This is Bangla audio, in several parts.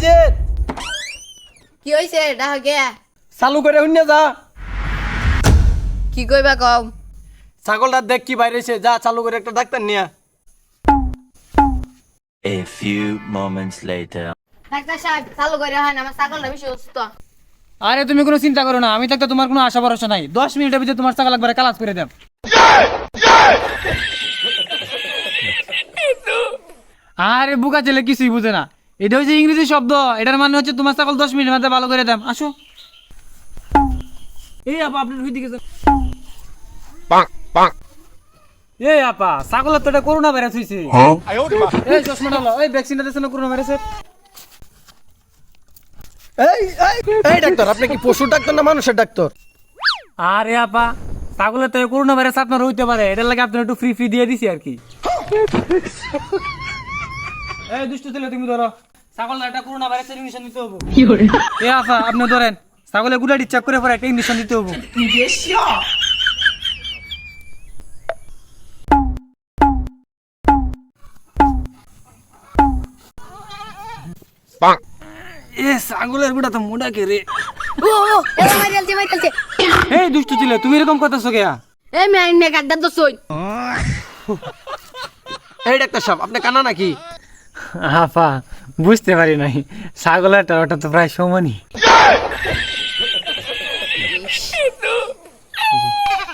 বাইজে কি ডাকে চালু করে শূন্য যা। কি কইবা কম ছাগলটা দেখ কি বাইরেছে। যা চালু করে একটা ডাক্তার নিয়া A few moments later. Doctor সাহেব চালু করে হয় না। আমার ছাগলটা বেশি অসুস্থ। আরে তুমি কোনো চিন্তা করো না। আমি থাকতে তোমার কোনো আশা ভরসা নাই। দশ মিনিটের ভিতরে তোমার ছাগল একবারে কালাস করে দেব। আরে বুকা ছেলে কিছুই বুঝে না। এটা হচ্ছে ইংরেজি শব্দ। এটার মানে হচ্ছে তোমার ছাগল দশ মিনিট মধ্যে ভালো করে দেব আসো। এই আপা আপনার হইতে গেছে এই আপা ছাগলের তো এটা করোনা ভাইরাস হয়েছে এই চশমাটা লো এই ভ্যাকসিনটা দিয়েছে না করোনা ভাইরাসের? এই এই এই ডাক্তার আপনি কি পশু ডাক্তার না মানুষের ডাক্তার? আরে আপা ছাগলের তো করোনা ভাইরাস আপনার হইতে পারে। এটার লাগে আপনার একটু ফ্রি ফ্রি দিয়ে দিছি আর কি। এই দুষ্ট ছেলে তুমি ধরো। ছাগল একটা করোনা ভাইরাসের ইঞ্জেকশন দিতে হবে। এ আপা আপনি ধরেন ছাগলের গুলাটি চেক করে পরে একটা ইঞ্জেকশন দিতে হবে। এ ছাগলের গুড়া তো মোটা কে রে? ও ও মারিয়ালছে মারিয়ালছে এই দুষ্ট ছেলে তুমি এরকম কথা কেয়া এ মে আইনে গাদ্দার তো সই। এই ডাক্তার সাহেব আপনি কানা নাকি? বুঝতে পারি নাই। ছাগলের ওটা তো প্রায় সমানই।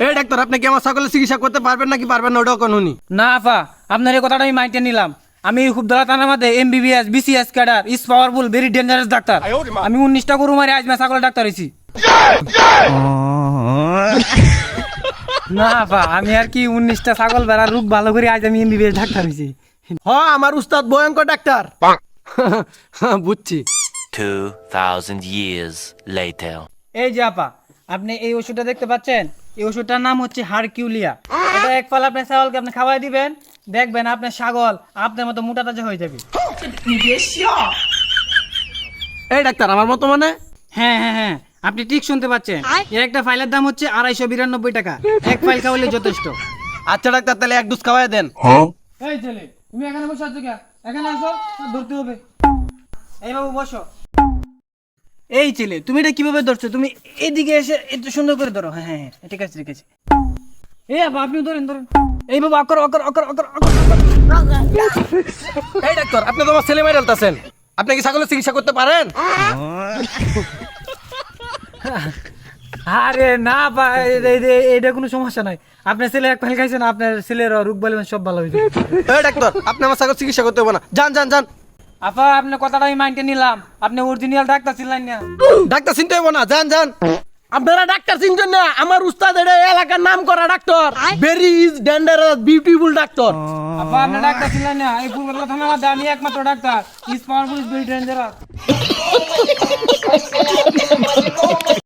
এই ডাক্তার আপনি কি আমার ছাগলের চিকিৎসা করতে পারবেন নাকি পারবেন না? ওটাও কানুনি না আপা আপনার এই কথাটা আমি মাইন্ডে নিলাম। আমি খুব দলা থানার মধ্যে MBBS BCS cadre is powerful very dangerous doctor. আমি উনিশটা গরু মারি আজ মা ছাগলের ডাক্তার হয়েছি। না আপা আমি আর কি উনিশটা ছাগল বেড়ার রোগ ভালো করে আজ আমি এমবিবিএস ডাক্তার হয়েছি। হ আমার উস্তাদ ভয়ঙ্কর ডাক্তার। বুঝছি। 2,000 years later. এই যে আপা আপনি এই ওষুধটা দেখতে পাচ্ছেন? এই ওষুধটার নাম হচ্ছে হারকিউলিয়া। এটা এক পাল আপনার ছাগলকে আপনি খাওয়াই দিবেন দেখবেন আপনার ছাগল আপনার মতো মোটা তাজা হয়ে যাবে। এই ডাক্তার আমার মতো মানে? হ্যাঁ হ্যাঁ হ্যাঁ আপনি ঠিক শুনতে পাচ্ছেন। এর একটা ফাইলের দাম হচ্ছে আড়াইশো বিরানব্বই টাকা। এক ফাইল খাওয়ালে যথেষ্ট। আচ্ছা ডাক্তার তাহলে এক ডোজ খাওয়াই দেন। এই ছেলে তুমি এখানে বসে আছো কে এখানে আসো ধরতে হবে। এই বাবু বসো। এই ছেলে তুমি এটা কীভাবে ধরছো? তুমি এদিকে এসে একটু সুন্দর করে ধরো। হ্যাঁ হ্যাঁ হ্যাঁ, ঠিক আছে ঠিক আছে। এই বাবা আপনি ধরেন ধরেন। এই বাবু অকর অকর অকর অকর অকর এই ডাক্তার আপনি তো আমার ছেলে মেয়ে ডালতেছেন। আপনি কি ছাগলের চিকিৎসা করতে পারেন? আরে না বা এটা কোনো সমস্যা নাই। আপনার ছেলে এক ফাইল খাইছেন আপনার ছেলের রোগ বলে সব ভালো হয়ে যাবে এই ডাক্তার আপনি আমার ছাগল চিকিৎসা করতে হবে না। যান যান যান। আপা আপনার কথাটা আমি মাইন্ডে নিলাম। আপনি অরিজিনাল ডাক্তার ছিলেন না। ডাক্তার চিনতে হবে না যান যান। আপনারা ডাক্তার চিনছেন না আমার উস্তাদ এটা এলাকার নাম করা doctor. Very is dangerous beautiful doctor. আপা আপনি ডাক্তার ছিলেন না এই পূর্বতলা থানার মধ্যে আমি একমাত্র doctor. Is powerful is very dangerous